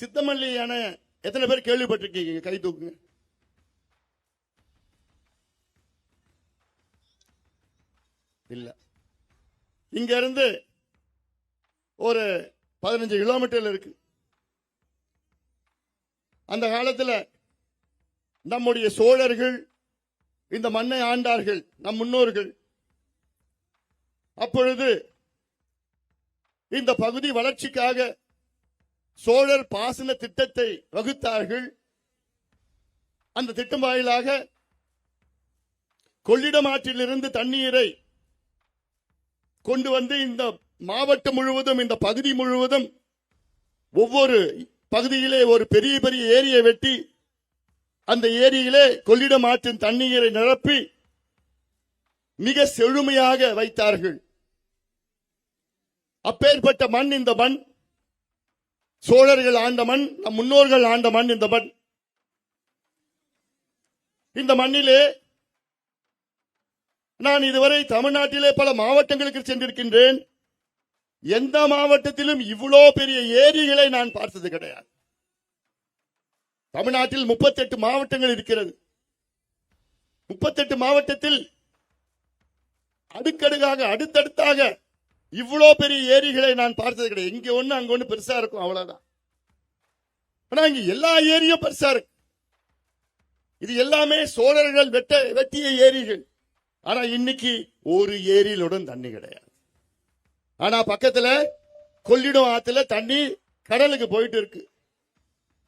சித்தமல்லி அணை எத்தனை பேர் கேள்விப்பட்டிருக்கீங்க கை தூக்குங்க? இல்ல. இங்க இருந்து ஒரு பதினஞ்சு கிலோமீட்டர்ல இருக்கு. அந்த காலத்துல நம்முடைய சோழர்கள் இந்த மண்ணை ஆண்டார்கள் நம் முன்னோர்கள். அப்பொழுது இந்த பகுதி வளர்ச்சிக்காக சோழர் பாசன திட்டத்தை வகுத்தார்கள். அந்த திட்டம் வாயிலாக கொள்ளிடம் ஆற்றிலிருந்து தண்ணீரை கொண்டு வந்து இந்த மாவட்டம் முழுவதும் இந்த பகுதி முழுவதும் ஒவ்வொரு பகுதியிலே ஒரு பெரிய பெரிய ஏரியை வெட்டி அந்த ஏரியிலே கொள்ளிடம் ஆற்றின் தண்ணீரை நிரப்பி மிக செழுமையாக வைத்தார்கள். அப்பேற்பட்ட மண் இந்த மண் சோழர்கள் ஆண்ட மண் நம் முன்னோர்கள் ஆண்ட மண் இந்த மண். இந்த மண்ணிலே நான் இதுவரை தமிழ்நாட்டிலே பல மாவட்டங்களுக்கு சென்றிருக்கின்றேன். எந்த மாவட்டத்திலும் இவ்வளோ பெரிய ஏரிகளை நான் பார்த்தது கிடையாது. தமிழ்நாட்டில் 38 மாவட்டங்கள் இருக்கிறது. 38 மாவட்டத்தில் அடுக்கடுக்காக அடுத்தடுத்தாக இவ்வளோ பெரிய ஏரிகளை நான் பார்த்தது கிடையாது. இங்கே ஒன்று அங்கே ஒன்று பெருசாக இருக்கும் அவ்வளோதான் ஆனால் இங்கே எல்லா ஏரியும் பெருசாக இருக்கு. இது எல்லாமே சோழர்கள் வெட்ட வெட்டிய ஏரிகள். ஆனால் இன்னைக்கு ஒரு ஏரியிலுடன் தண்ணி கிடையாது. ஆனால் பக்கத்தில் கொள்ளிடம் ஆற்றுல தண்ணி கடலுக்கு போயிட்டு இருக்கு.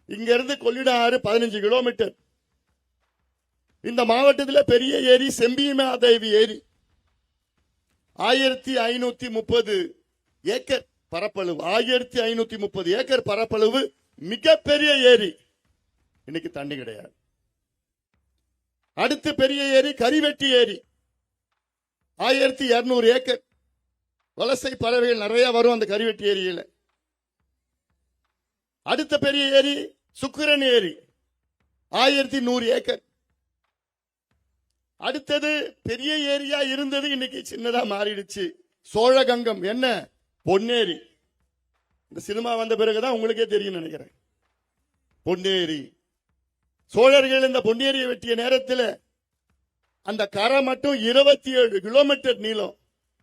இங்கேருந்து கொள்ளிடம் ஆறு பதினஞ்சு கிலோமீட்டர். இந்த மாவட்டத்தில் பெரிய ஏரி செம்பியமாதேவி ஏரி. ஆயிரத்தி ஐநூத்தி முப்பது ஏக்கர் பரப்பளவு. ஆயிரத்தி ஐநூத்தி முப்பது ஏக்கர் பரப்பளவு மிகப்பெரிய ஏரி. இன்னைக்கு தண்ணி கிடையாது. அடுத்து பெரிய ஏரி கரிவெட்டி ஏரி. ஆயிரத்தி இருநூறு ஏக்கர் வலசை பறவைகள் நிறைய வரும் அந்த கரிவெட்டி ஏரியில. அடுத்த பெரிய ஏரி சுக்கிரன் ஏரி. ஆயிரத்தி நூறு ஏக்கர் அடுத்தது பெரிய ஏரியா இருந்தது இன்னைக்கு சின்னதா மாறிடுச்சு. சோழகங்கம் என்ன? பொன்னேரி. இந்த சினிமா வந்த பிறகுதான் உங்களுக்கே தெரியும் நினைக்கிறேன். பொன்னேரி. சோழர்கள் இந்த பொன்னேரியை வெட்டிய நேரத்தில் அந்த கரை மட்டும் இருபத்தி ஏழு கிலோமீட்டர் நீளம்.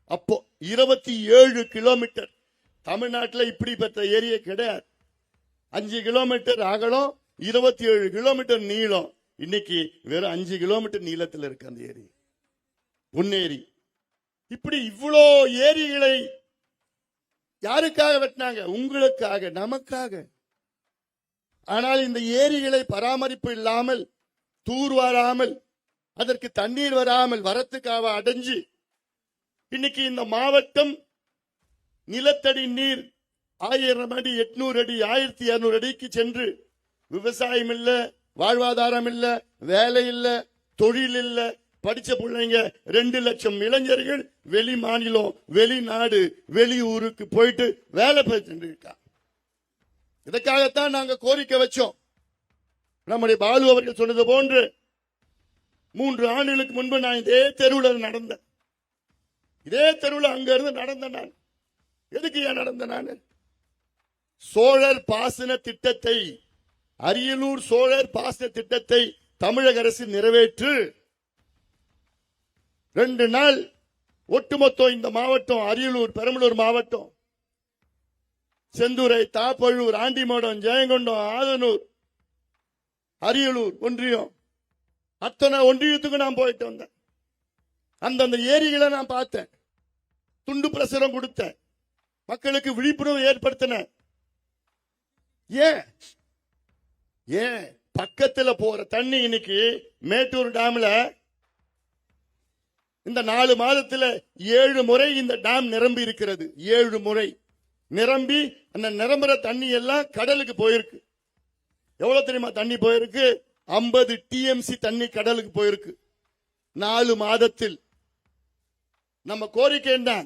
அப்போ இருபத்தி ஏழு கிலோமீட்டர் தமிழ்நாட்டில் இப்படிப்பட்ட ஏரியா கிடையாது. அஞ்சு கிலோமீட்டர் அகலம் இருபத்தி ஏழு கிலோமீட்டர் நீளம். இன்னைக்கு வெறும் அஞ்சு கிலோமீட்டர் நீளத்தில் இருக்கு அந்த ஏரி. பொன்னேரி இப்படி இவ்வளோ ஏரிகளை யாருக்காக வெட்டினாங்க? உங்களுக்காக நமக்காக. ஆனால் இந்த ஏரிகளை பராமரிப்பு இல்லாமல் தூர் வராமல் அதற்கு தண்ணீர் வராமல் வரத்துக்காக அடைஞ்சு இன்னைக்கு இந்த மாவட்டம் நிலத்தடி நீர் ஆயிரம் அடி எட்நூறு அடி ஆயிரத்தி இரநூறு அடிக்கு சென்று விவசாயம் இல்லை வாழ்வாதாரம் இல்ல வேலை இல்ல தொழில் இல்ல படிச்ச பிள்ளைங்க ரெண்டு லட்சம் இளைஞர்கள் வெளி மாநிலம் வெளிநாடு வெளியூருக்கு போயிட்டு வேலை பார்த்துட்டு இருக்கான் இதற்காகத்தான் நாங்க கோரிக்கை வச்சோம். நம்முடைய பாலு அவர்கள் சொன்னது போன்று மூன்று ஆண்டுகளுக்கு முன்பு நான் இதே தெருவில் நடந்தேன். இதே தெருவில் அங்க இருந்து நடந்தேன் நான். எதுக்கு ஏன் நடந்தேன் நான்? சோழர் பாசன திட்டத்தை அரியலூர் சோழர் பாசன திட்டத்தை தமிழக அரசு நிறைவேற்று. ரெண்டு நாள் ஒட்டுமொத்தம் இந்த மாவட்டம் அரியலூர் பெரம்பலூர் மாவட்டம். செந்துறை தாப்பழூர் ஆண்டிமடம் ஜெயங்கொண்டம் ஆதனூர் அரியலூர் ஒன்றியம். அத்தனை ஒன்றியத்துக்கு நான் போயிட்டு வந்தேன். அந்தந்த ஏரிகளை நான் பார்த்தேன். துண்டு பிரசுரம் கொடுத்தேன். மக்களுக்கு விழிப்புணர்வு ஏற்படுத்தினேன். ஏன்? ஏன் பக்கத்துல போற தண்ணி இன்னைக்கு மேட்டூர் டேம்ல? இந்த நாலு மாதத்துல ஏழு முறை இந்த டேம் நிரம்பி இருக்கிறது. ஏழு முறை. நிரம்பி அந்த நிரம்புற தண்ணி எல்லாம் கடலுக்கு போயிருக்கு. எவ்வளவு தெரியுமா தண்ணி போயிருக்கு? 50 டிஎம்சி தண்ணி கடலுக்கு போயிருக்கு. நாலு மாதத்தில். நம்ம கோரிக்கை என்ன?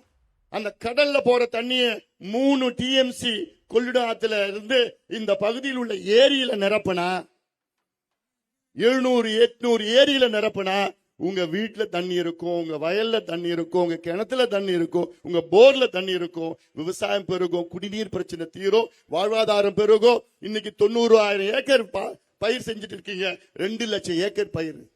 அந்த கடல்ல போற தண்ணிய மூணு டிஎம்சி கொள்ளிடம் ஆத்துல இருந்து இந்த பகுதியில் உள்ள ஏரியில நிரப்புனா எழுநூறு எட்நூறு ஏரியில நிரப்புனா உங்க வீட்டுல தண்ணி இருக்கும் உங்க வயல்ல தண்ணி இருக்கும் உங்க கிணத்துல தண்ணி இருக்கும் உங்க போர்ல தண்ணி இருக்கும் விவசாயம் பெருகும் குடிநீர் பிரச்சனை தீரும் வாழ்வாதாரம் பெருகும். இன்னைக்கு தொண்ணூறு ஆயிரம் ஏக்கர் ப- பயிர் செஞ்சுட்டு இருக்கீங்க. ரெண்டு லட்சம் ஏக்கர் பயிர்.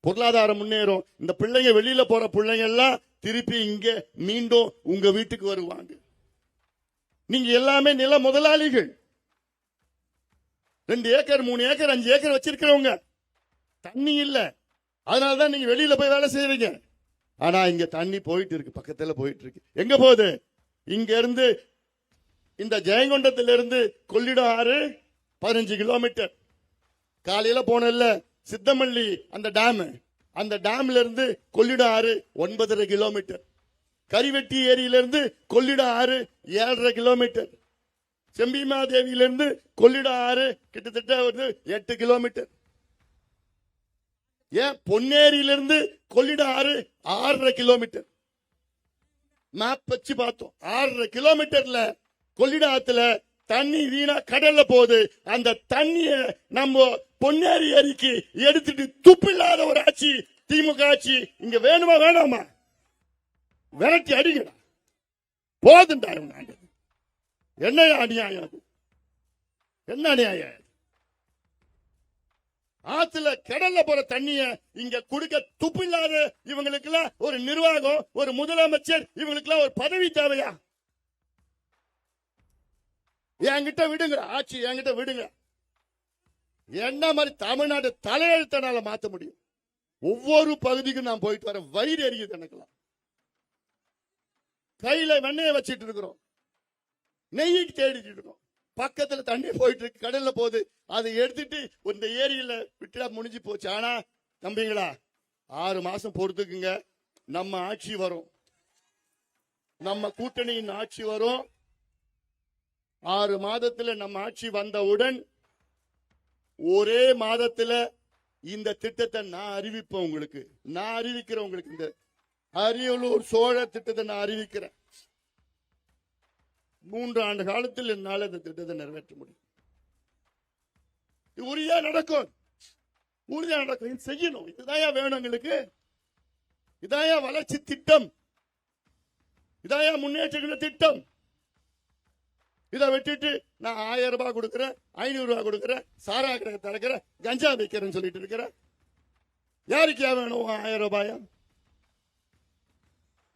பொருளாதாரம் முன்னேறும். இந்த பிள்ளைங்க வெளியில போற பிள்ளைங்க எல்லாம் திருப்பி இங்க மீண்டும் உங்க வீட்டுக்கு வருவாங்க. நீங்க எல்லாமே நில முதலாளிகள். ரெண்டு ஏக்கர் மூணு ஏக்கர் அஞ்சு ஏக்கர் வச்சிருக்கிறவங்க. தண்ணி இல்ல. அதனாலதான் நீங்க வெளியில போய் வேலை செய்யறீங்க ஆனா இங்க தண்ணி போயிட்டு இருக்கு. பக்கத்துல போயிட்டு இருக்கு. எங்க போகுது? இங்க இருந்து இந்த ஜெயங்கொண்டத்திலிருந்து கொள்ளிடம் ஆறு பதினஞ்சு கிலோமீட்டர். காலையில போனல சித்தமல்லி அந்த டேமு அந்த டேம்ல இருந்து கொள்ளிட ஆறு ஒன்பதரை கிலோமீட்டர் கரிவெட்டி ஏரியிலிருந்து கொள்ளிட ஆறு ஏழரை கிலோமீட்டர் செம்பிமாதேவியிலிருந்து கொள்ளிட ஆறு கிட்டத்தட்ட வந்து எட்டு கிலோமீட்டர் ஏன் பொன்னேரியிலிருந்து கொள்ளிட ஆறு ஆறரை கிலோமீட்டர் மேப் வச்சு பார்த்தோம். ஆறரை கிலோமீட்டர்ல கொள்ளிட ஆத்துல தண்ணி வீணா கடல்ல போகுது. அந்த தண்ணிய நம்ம பொன்னேரி ஏரிக்கு எடுத்துட்டு துப்பில்லாத ஒரு ஆட்சி திமுக ஆட்சி. இங்க வேணுமா வேணாமா? விரட்டி அடிங்கடா. போதுண்டா இவங்க என்ன அநியாயம் அது? என்ன அநியாயம் ஆத்துல கடல்ல போற தண்ணிய இங்க குடுக்க துப்பில்லாத இவங்களுக்கு ஒரு நிர்வாகம் ஒரு முதலமைச்சர் இவங்களுக்கு எல்லாம் ஒரு பதவி தேவையா? என்கிட்ட விடுங்க ஆட்சி என்கிட்ட விடுங்க என்ன மாதிரி தமிழ்நாடு தலையெழுத்தனால மாத்த முடியும்? ஒவ்வொரு பகுதிக்கும் நான் போயிட்டு வரேன் வயிறு எரியுது எனக்குலாம் கையில வெண்ணையை வச்சிட்டு இருக்கிறோம். நெய்க்கு தேடிட்டு இருக்கோம். பக்கத்துல தண்ணி போயிட்டு இருக்கு கடல்ல போகுது. அதை எடுத்துட்டு இந்த ஏரியில விட்டுடா முடிஞ்சு போச்சு. ஆனா நம்பிங்களா ஆறு மாசம் பொறுத்துக்குங்க. நம்ம ஆட்சி வரும். நம்ம கூட்டணியின் ஆட்சி வரும். ஆறு மாதத்துல நம்ம ஆட்சி வந்தவுடன் ஒரே மாதத்துல இந்த திட்டத்தை நான் அறிவிப்பேன் உங்களுக்கு. நான் அறிவிக்கிறேன் உங்களுக்கு இந்த அரியலூர் சோழ திட்டத்தை நான் அறிவிக்கிறேன். மூன்று ஆண்டு காலத்தில் என்னால் இந்த திட்டத்தை நிறைவேற்ற முடியும். உரியா உறுதியா நடக்கும். உறுதியா நடக்கும். இது செய்யணும். இதுதான் வேணும் எங்களுக்கு. இதாயா வளர்ச்சி திட்டம். இதாயா முன்னேற்ற திட்டம். இதை விட்டுட்டு நான் ஆயிரம் ரூபாய் கொடுக்குறேன் ஐநூறு ரூபாய் கொடுக்குறேன் சாரா கடை திறக்கிறேன் கஞ்சா வைக்கிறேன்னு சொல்லிட்டு இருக்கிறேன். யாருக்கு வேணும் ஆயிரம் ரூபாயா?